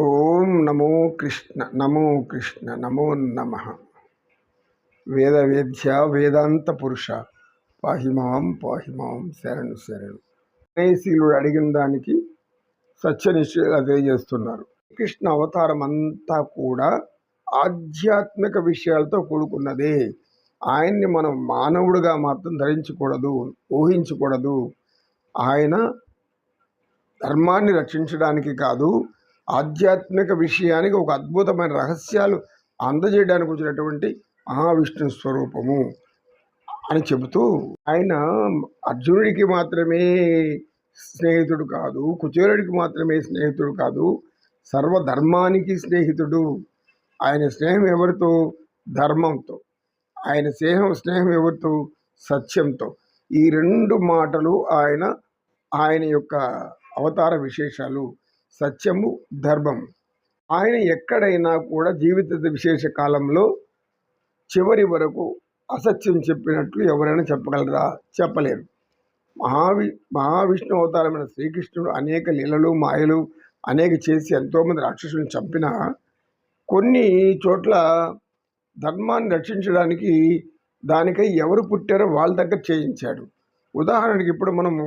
ఓం నమో కృష్ణ నమో కృష్ణ నమో నమ. వేద వేద్య వేదాంత పురుష పాహిమాం పాహిమాం శరణు శరణు. వినయశీలుడు అడిగిన దానికి సత్యనిశ్చయాలు తెలియజేస్తున్నారు. కృష్ణ అవతారం అంతా కూడా ఆధ్యాత్మిక విషయాలతో కూడుకున్నదే. ఆయన్ని మనం మానవుడిగా మాత్రం ధరించకూడదు ఊహించకూడదు. ఆయన ధర్మాన్ని రక్షించడానికి కాదు ఆధ్యాత్మిక విషయానికి ఒక అద్భుతమైన రహస్యాలు అందజేయడానికి వచ్చినటువంటి మహావిష్ణు స్వరూపము అని చెబుతూ ఆయన అర్జునుడికి మాత్రమే స్నేహితుడు కాదు కుచేరుడికి మాత్రమే స్నేహితుడు కాదు సర్వధర్మానికి స్నేహితుడు. ఆయన స్నేహం ఎవరితో? ధర్మంతో. ఆయన స్నేహం స్నేహం ఎవరితో? సత్యంతో. ఈ రెండు మాటలు ఆయన ఆయన యొక్క అవతార విశేషాలు సత్యము ధర్మం ఆయన ఎక్కడైనా కూడా జీవిత విశేష కాలంలో చివరి వరకు అసత్యం చెప్పినట్లు ఎవరైనా చెప్పగలరా? చెప్పలేరు. మహావి మహావిష్ణు అవతారమైన శ్రీకృష్ణుడు అనేక లీలలు మాయలు అనేక చేసి ఎంతోమంది రాక్షసులను చంపిన కొన్ని చోట్ల ధర్మాన్ని రక్షించడానికి దానికై ఎవరు పుట్టారో వాళ్ళ దగ్గర చేయించాడు. ఉదాహరణకి ఇప్పుడు మనము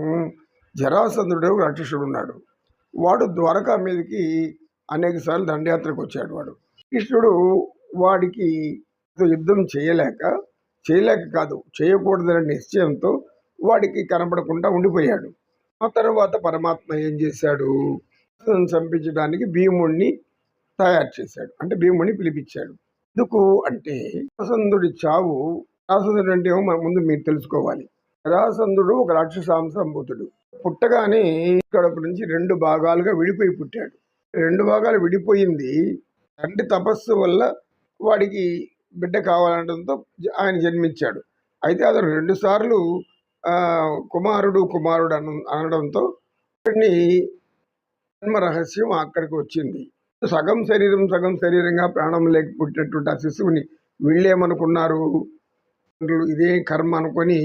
జరాసంధుడు రాక్షసుడు ఉన్నాడు. వాడు ద్వారకా మీదకి అనేక సార్లు దండయాత్రకు వచ్చాడు వాడు. కృష్ణుడు వాడికి యుద్ధం చేయలేక చేయలేక కాదు చేయకూడదనే నిశ్చయంతో వాడికి కనపడకుండా ఉండిపోయాడు. ఆ తర్వాత పరమాత్మ ఏం చేశాడు? చంపించడానికి భీముణ్ణి తయారు చేశాడు. అంటే భీముణ్ణి పిలిపించాడు. ఎందుకు అంటే రాసంధుడి చావు రాసంధుడు అంటే ఏమో మన ముందు మీరు తెలుసుకోవాలి. రాసంధుడు ఒక రాక్షసాంశంభూతుడు పుట్టగానే కడుపు నుంచి రెండు భాగాలుగా విడిపోయి పుట్టాడు. రెండు భాగాలు విడిపోయింది. తండ్రి తపస్సు వల్ల వాడికి బిడ్డ కావాలనడంతో ఆయన జన్మించాడు. అయితే అతను రెండుసార్లు కుమారుడు కుమారుడు అన అనడంతో అతన్ని జన్మ రహస్యం అక్కడికి వచ్చింది. సగం శరీరం సగం శరీరంగా ప్రాణం లేక పుట్టినటువంటి ఆ శిశువుని వీళ్ళేమనుకున్నారు? ఇదే కర్మ అనుకొని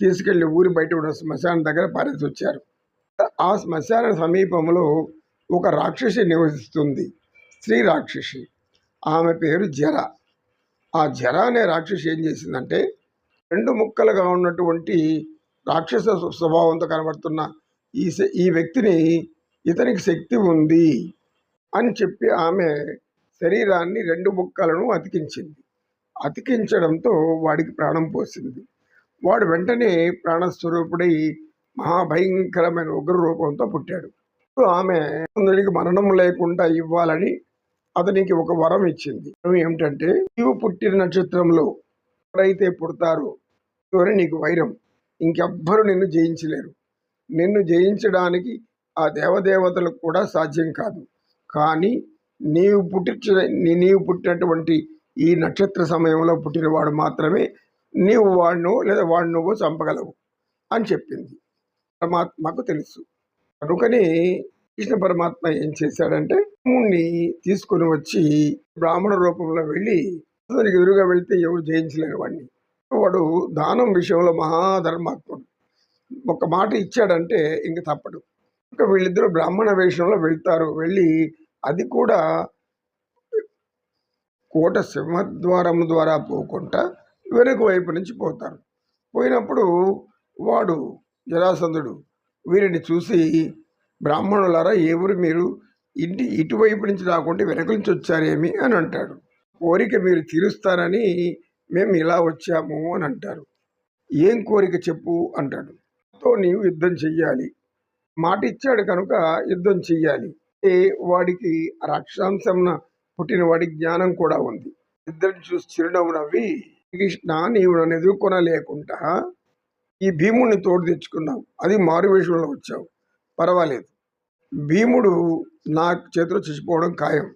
తీసుకెళ్ళి ఊరి బయట ఉన్న శ్మశానం దగ్గర పారేసి వచ్చారు ఆ శ్మశాన సమీపంలో ఒక రాక్షసి నివసిస్తుంది. స్త్రీ రాక్షసి. ఆమె పేరు జర. ఆ జర అనే రాక్షసి ఏం చేసిందంటే రెండు ముక్కలుగా ఉన్నటువంటి రాక్షస స్వభావంతో కనబడుతున్న ఈ ఈ వ్యక్తిని ఇతనికి శక్తి ఉంది అని చెప్పి ఆమె శరీరాన్ని రెండు ముక్కలను అతికించింది. అతికించడంతో వాడికి ప్రాణం పోసింది. వాడు వెంటనే ప్రాణస్వరూపుడై మహాభయంకరమైన ఉగ్ర రూపంతో పుట్టాడు ఆమె అతనికి మరణం లేకుండా ఇవ్వాలని అతనికి ఒక వరం ఇచ్చింది. ఏమిటంటే నీవు పుట్టిన నక్షత్రంలో ఎవరైతే పుడతారో అని నీకు వైరం. ఇంకెవ్వరు నిన్ను జయించలేరు. నిన్ను జయించడానికి ఆ దేవదేవతలకు కూడా సాధ్యం కాదు. కానీ నీవు పుట్టించిన నీవు పుట్టినటువంటి ఈ నక్షత్ర సమయంలో పుట్టినవాడు మాత్రమే నీవు వాడును లేదా వాడు నువ్వు చంపగలవు అని చెప్పింది. పరమాత్మకు తెలుసు. కనుకని కృష్ణ పరమాత్మ ఏం చేశాడంటే రాముణ్ణి తీసుకుని వచ్చి బ్రాహ్మణ రూపంలో వెళ్ళి అతనికి ఎదురుగా వెళితే ఎవరు జయించలేని వాడిని. వాడు దానం విషయంలో మహాధర్మాత్ముడు. ఒక మాట ఇచ్చాడంటే ఇంక తప్పడు ఇంకా వీళ్ళిద్దరూ బ్రాహ్మణ వేషంలో వెళ్తారు. వెళ్ళి అది కూడా కోట సింహద్వారం ద్వారా పోకుండా వెనుక వైపు నుంచి పోతారు. పోయినప్పుడు వాడు జరాసంధుడు. వీరిని చూసి బ్రాహ్మణులారా ఎవరు మీరు? ఇంటి ఇటువైపు నుంచి రాకుండా వెనక నుంచి వచ్చారేమి? అని అంటాడు. కోరిక మీరు తీరుస్తారని మేము ఇలా వచ్చాము అని అంటారు. ఏం కోరిక చెప్పు? అంటాడు. తో నీవు యుద్ధం చెయ్యాలి. మాట ఇచ్చాడు కనుక యుద్ధం చెయ్యాలి. వాడికి రాక్షాంశంన పుట్టిన వాడి జ్ఞానం కూడా ఉంది. ఇద్దరిని చూసి చిరునవ్వు నవ్వి కృష్ణ నీవు నన్ను ఎదుర్కొనలేకుండా ఈ భీముడిని తోడు తెచ్చుకున్నావు. అది మారువేషంలో వచ్చావు. పర్వాలేదు. భీముడు నా చేతిలో చచ్చిపోవడం ఖాయం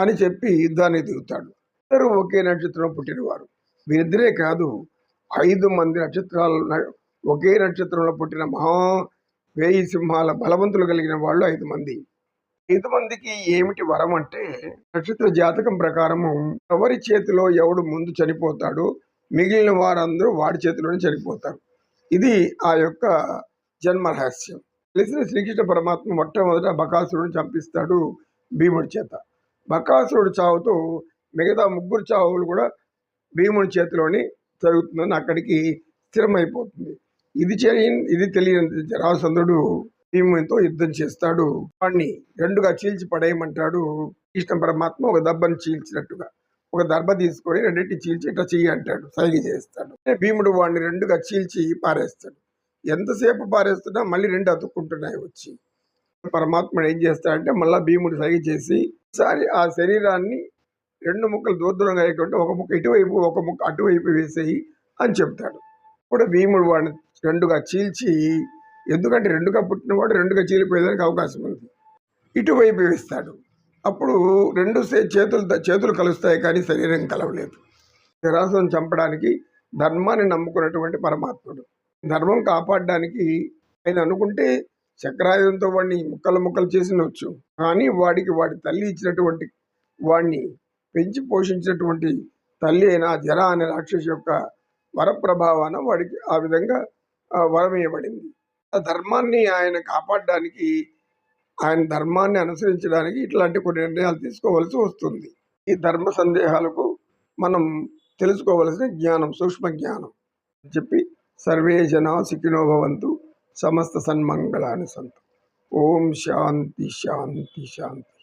అని చెప్పి యుద్ధాన్ని దిగుతాడు ఇద్దరు ఒకే నక్షత్రం పుట్టినవారు. వీరిద్దరే కాదు ఐదు మంది నక్షత్రాలు ఒకే నక్షత్రంలో పుట్టిన మహా వేయి సింహాల బలవంతులు కలిగిన వాళ్ళు ఐదు మంది. ఐదు మందికి ఏమిటి వరం అంటే నక్షత్ర జాతకం ప్రకారము ఎవరి చేతిలో ఎవడు ముందు చనిపోతాడు మిగిలిన వారందరూ వాడి చేతిలోనే చనిపోతారు. ఇది ఆ యొక్క జన్మ రహస్యం. తెలిసిన శ్రీకృష్ణ పరమాత్మ మొట్టమొదట బకాసురుడిని చంపిస్తాడు భీముడి చేత. బకాసురుడు చావుతో మిగతా ముగ్గురు చావులు కూడా భీముడి చేతిలోని జరుగుతుందని అక్కడికి స్థిరమైపోతుంది. ఇది చేయ ఇది తెలియని జరాసంధుడు భీమునితో యుద్ధం చేస్తాడు. వాడిని రెండుగా చీల్చి పడేయమంటాడు. కృష్ణ పరమాత్మ ఒక దెబ్బను చీల్చినట్టుగా ఒక దర్భ తీసుకొని రెండింటి చీల్చి ఇట్లా చెయ్యి అంటాడు. సైగ చేస్తాడు. భీముడు వాడిని రెండుగా చీల్చి పారేస్తాడు. ఎంతసేపు పారేస్తున్నా మళ్ళీ రెండు అతుక్కుంటున్నాయి వచ్చి. పరమాత్ముడు ఏం చేస్తాడంటే మళ్ళీ భీముడు సైగ చేసి సారి ఆ శరీరాన్ని రెండు ముక్కలు దూరదూరంగా అయ్యకుంటే ఒక ముక్క ఇటువైపు ఒక ముక్క అటువైపు వేసేయి అని చెప్తాడు. కూడా భీముడు వాడిని రెండుగా చీల్చి ఎందుకంటే రెండుగా పుట్టినవాడు రెండుగా చీలిపోయేదానికి అవకాశం ఉంది. ఇటువైపు వేస్తాడు. అప్పుడు రెండు సే- చేతులు చేతులు కలుస్తాయి కానీ శరీరం కలవలేదు. నిరాశను చంపడానికి ధర్మాన్ని నమ్ముకున్నటువంటి పరమాత్ముడు. ధర్మం కాపాడడానికి ఆయన అనుకుంటే చక్రాయుధంతో వాడిని ముక్కలు ముక్కలు చేసినవచ్చు కానీ వాడికి వాడి తల్లి ఇచ్చినటువంటి వాడిని పెంచి పోషించినటువంటి తల్లి అయిన జర అనే రాక్షసి యొక్క వరప్రభావాన వాడికి ఆ విధంగా వరమేయబడింది. ధర్మాన్ని ఆయన కాపాడడానికి ఆయన ధర్మాన్ని అనుసరించడానికి ఇట్లాంటి కొన్ని నిర్ణయాలు తీసుకోవాల్సి వస్తుంది. ఈ ధర్మ సందేహాలకు మనం తెలుసుకోవలసిన జ్ఞానం సూక్ష్మ జ్ఞానం అని చెప్పి సర్వే జన సుఖినో భవంతు సమస్త సన్మంగళాన్ని సంతు. ఓం శాంతి శాంతి శాంతి.